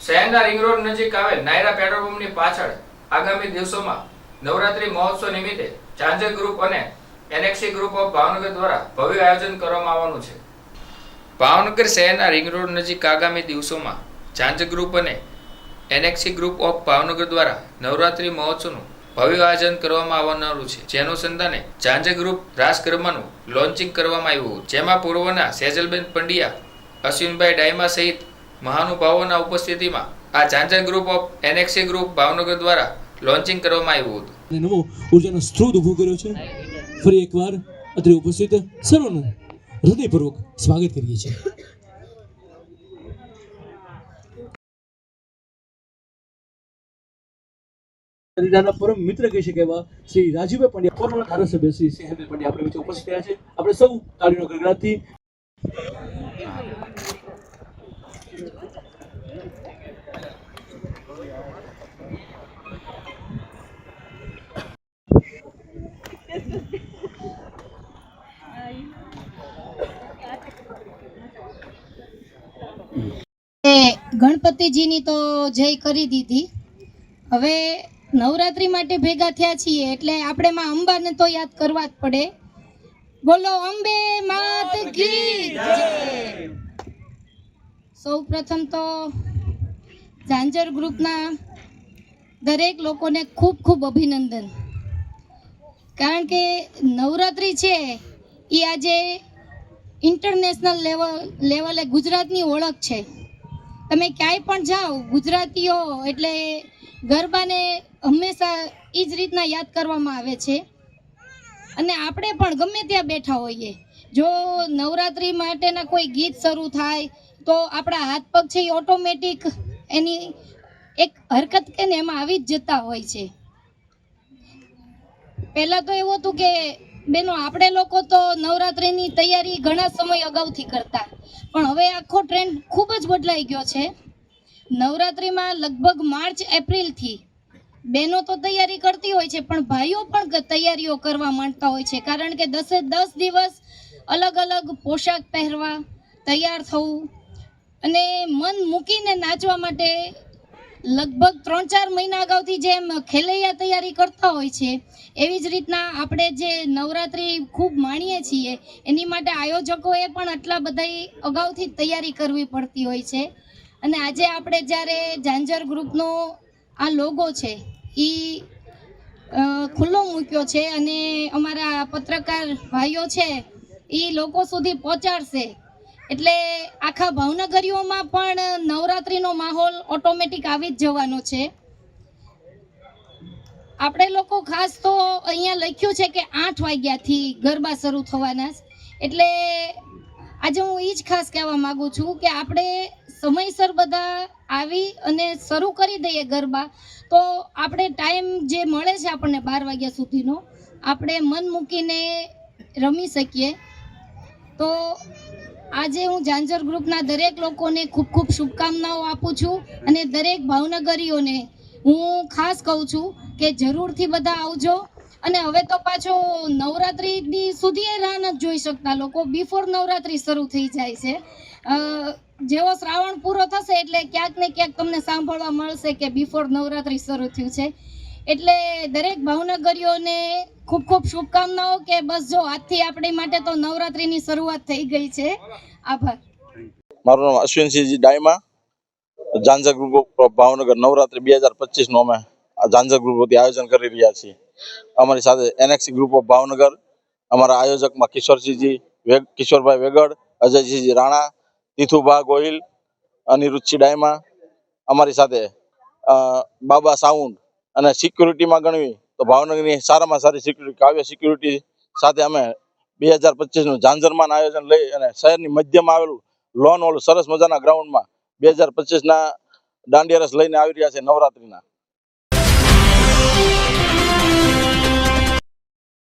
શહેરના ring road નજીક આવેલ નાયરા પેટ્રોલ પંપની પાછળ આગામી દિવસોમાં નવરાત્રી મહોત્સવ નિમિત્તે ચાંજર ગ્રુપ અને એનએક્સી ગ્રુપ ઓફ ભાવનગર દ્વારા ભવ્ય આયોજન કરવામાં આવવાનું છે. ભાવનગર શહેરના રિંગ રોડ નજીક આગામી દિવસોમાં ચાંજર ગ્રુપ અને એનએક્સી ગ્રુપ ઓફ ભાવનગર દ્વારા નવરાત્રી મહોત્સવનું ભવ્ય આયોજન કરવામાં આવનારું છે. જેનું સંધાને ચાંજર ગ્રુપ રાસ લોન્ચિંગ કરવામાં આવ્યું જેમાં પૂર્વના સેજલબેન પંડ્યા, અશ્વિનભાઈ ડાયમા સહિત મહાનુભાવોના ઉપસ્થિતિમાં આ Chanchar group of NXC group Bhavnagar દ્વારા લોન્ચિંગ કરવામાં આવ્યું હતું. નવો ઉર્જાનો સ્ત્રોત ઊભો કર્યો છે. ફરી એકવાર અત્રે ઉપસ્થિત સર્વનું હૃદયપૂર્વક સ્વાગત કરીએ છીએ. પરમ મિત્ર કહી શકે એવા શ્રી રાજીવભાઈ પંડ્યા કોરોના ધારાસભ્ય શ્રી સિંહભાઈ પંડ્યા આપણે ઉપસ્થિત છે. આપણે સૌ તાળીનો એ ગણપતિજીની તો જય કરી દીધી. હવે નવરાત્રી માટે ભેગા થયા છીએ એટલે આપણે માં અંબાને તો યાદ કરવા જ પડે. બોલો અંબે માત કી સૌ પ્રથમ તો ઝાંઝર ગ્રુપના દરેક લોકોને ખૂબ ખૂબ અભિનંદન. કારણ કે નવરાત્રી છે એ આજે ઇન્ટરનેશનલ લેવલ લેવલે ગુજરાતની ઓળખ છે. તમે ક્યાંય પણ જાઓ, ગુજરાતીઓ એટલે ગરબાને હંમેશા એ જ રીતના યાદ કરવામાં આવે છે. અને આપણે પણ ગમે ત્યાં બેઠા હોઈએ. જો નવરાત્રિ માટેના કોઈ ગીત શરૂ થાય, તો આપણા હાથ પગ છે એ ઓટોમેટિક એની એક હરકત કે ને એમાં આવી જ જતા હોય છે. પહેલાં તો એવું હતું કે બેનો, આપણે લોકો તો નવરાત્રિની તૈયારી ઘણા સમય અગાઉથી કરતા. પણ હવે આખો ટ્રેન્ડ ખૂબ જ બદલાઈ ગયો છે. નવરાત્રિમાં લગભગ માર્ચ, એપ્રિલથી બહેનો તો તૈયારી કરતી હોય છે, પણ ભાઈઓ પણ તૈયારીઓ કરવા માંડતા હોય છે, કારણ કે દસે દસ દિવસ અલગ અલગ પોશાક પહેરવા તૈયાર થવું અને મન મૂકીને નાચવા માટે લગભગ ત્રણ ચાર મહિના અગાઉથી જેમ ખેલૈયા તૈયારી કરતા હોય છે, એવી જ રીતના આપણે જે નવરાત્રિ ખૂબ માણીએ છીએ, એની માટે આયોજકોએ પણ આટલા બધા અગાઉથી તૈયારી કરવી પડતી હોય છે. અને આજે આપણે જ્યારે ઝાંઝર ગ્રુપનો આ લોગો છે એ ખુલ્લો મૂક્યો છે અને અમારા પત્રકાર ભાઈઓ છે એ લોકો સુધી પહોંચાડશે. એટલે આખા ભાવનગરીઓમાં પણ નવરાત્રિનો માહોલ ઓટોમેટિક આવી જ જવાનો છે. આપણે લોકો ખાસ તો અહીંયા લખ્યું છે કે આઠ વાગ્યાથી ગરબા શરૂ થવાના એટલે આજે હું એ જ ખાસ કહેવા માગું છું કે આપણે સમયસર બધા આવી અને શરૂ કરી દઈએ ગરબા, તો આપણે ટાઈમ જે મળે છે આપણને બાર વાગ્યા સુધીનો, આપણે મન મૂકીને રમી શકીએ. તો આજે હું ઝાંઝર ગ્રુપના દરેક લોકોને ખૂબ ખૂબ શુભકામનાઓ આપું છું અને દરેક ભાવનગરીઓને હું ખાસ કહું છું કે જરૂરથી બધા આવજો. અને હવે તો પાછો નવરાત્રિની સુધી રાહ નથી જોઈ શકતા લોકો. બિફોર નવરાત્રિ શરૂ થઈ જાય છે. જેવો શ્રાવણ પૂરો થશે એટલે ક્યાંક ને ક્યાંક તમને સાંભળવા મળશે કે બિફોર નવરાત્રિ શરૂ થયું છે. એટલે દરેક ભાવનગરીઓને ખૂબ ખૂબ શુભકામનાઓ કે બસ જો આજથી આપણી માટે તો નવરાત્રિની શરૂઆત થઈ ગઈ છે. આભાર. મારું નામ અશ્વિનસિંહજી ડાયમા. ઝાંઝર ગ્રુપ ભાવનગર નવરાત્રી બે હજાર પચીસનું અમે આ ઝાંઝર ગ્રુપ આયોજન કરી રહ્યા છીએ. અમારી સાથે એનએક્સી ગ્રુપ ઓફ ભાવનગર, અમારા આયોજકમાં કિશોરસિંહજી કિશોરભાઈ વેગડ, અજયસિંહજી રાણા, તીથુભા ગોહિલ અનિરુચિ ડાયમા, અમારી સાથે બાબા સાઉન્ડ અને સિક્યુરિટીમાં ગણવી, તો ભાવનગરની સારામાં સારી સિક્યુરિટી કાવ્ય સિક્યુરિટી સાથે અમે બે હજાર પચીસનું ઝાંઝરમાન આયોજન લઈ અને શહેરની મધ્યમાં આવેલું લોન ઓલું સરસ મજાના ગ્રાઉન્ડમાં બે હજાર પચીસના દાંડિયા રસ લઈને આવી રહ્યા છે નવરાત્રિના.